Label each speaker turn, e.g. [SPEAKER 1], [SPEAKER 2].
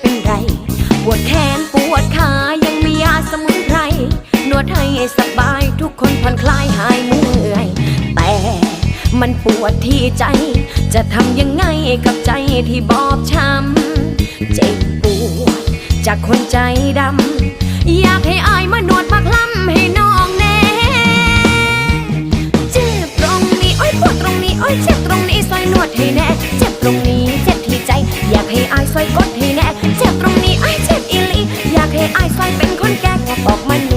[SPEAKER 1] เป็นไร ปวดแขนปวดขายังมียาสมุนไพรนวดให้สบายทุกคนผ่อนคลายหายเมื่อย แต่มันปวดที่ใจ จะทำยังไงกับใจที่บอบช้ำเจ็บปวดจากคนใจดำอยากให้อายมานวดมากล้ำให้น้องแน่เจ็บตรงนี้ โอ้ยปวดตรงนี้ โอ้ยเจ็บตรงนี้ซอยนวดให้แน่ ไอ้ใส่เป็นคนแก่ก็บอกมัน